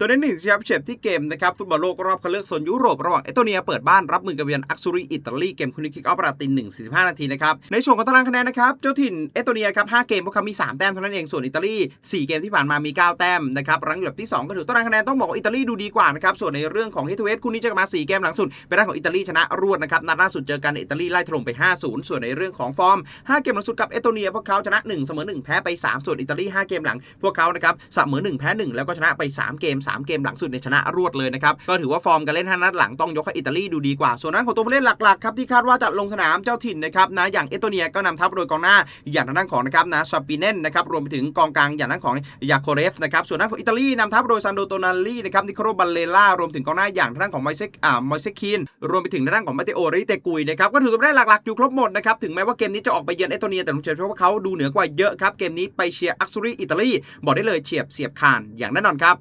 ตัวเล่หนึ่งแชมป์เชฟที่เกมนะครับฟุตบอลโลกรอบคัดเลือกโซนยุโรประหว่างเอสโตเนียเปิดบ้านรับมือกับเวียนอักซูรีอิตาลีเกมคุณคิกออฟราติน1 45นาทีนะครับในส่วนของตารางคะแนนนะครับเจ้าถิ่นเอสโตเนียครับ5เกมพวกเขามี3แต้มเท่านั้นเองส่วนอิตาลี4เกมที่ผ่านมามี9แต้มนะครับรั้งอยู่อันดับที่2ก็ถือตารางคะแนนต้องบอกว่าอิตาลีดูดีกว่านะครับส่วนในเรื่องของเฮทเวสคู่นี้จะมา4เกมหลังสุดเป็นด้านของอิตาลีชนะรวดนะครับนัดล่าสุดเจอกันอิตาลีไล่ถล่มไป5-0ส่วนในเรื่องของฟอร์ม 5 เกมหลังสุดกับเอสโตเนียพวกเขาชนะ1เสมอ1แพ้ไป 3 ส่วนอิตาลี5เกมหลัง พวกเขานะครับเสมอ1แพ้1แล้วก็ชนะไป 3 เกม3 เกมหลังสุดในชนะรวดเลยนะครับ ก็ถือว่าฟอร์มการเล่น5นัดหลังต้องยกให้อิตาลีดูดีกว่า ส่วนนั้นของตัวผู้เล่นหลักๆครับที่คาดว่าจะลงสนามเจ้าถิ่นนะครับนะอย่างเอสโตเนียก็นำทัพโดยกองหน้าอย่างทางด้านของนะครับนะซาปิเนนนะครับรวมไปถึงกองกลางอย่างด้านของยาโคเรฟนะครับส่วนด้านของอิตาลีนำทัพโดยซันโดโตนาลีนะครับนิโคลบัลเลล่ารวมถึงกองหน้าอย่างทางด้านของไมเซกอ่าไมเซคินรวมไปถึงทางด้านของมาเตโอริเตกุยนะครับก็ถือว่าได้หลักๆอยู่ครบหมดนะครับถึงแม้ว่าเกมนี้จะออกไปเยือนเอสโตเนียแต่ผมเชื่อว่าเขาดูเหนือกว่าเยอะครับเกมนี้ไปเชียร์อักซูรีอิตาลีบอกได้เลยเฉียบเสียบคานอย่างแน่นอนครับ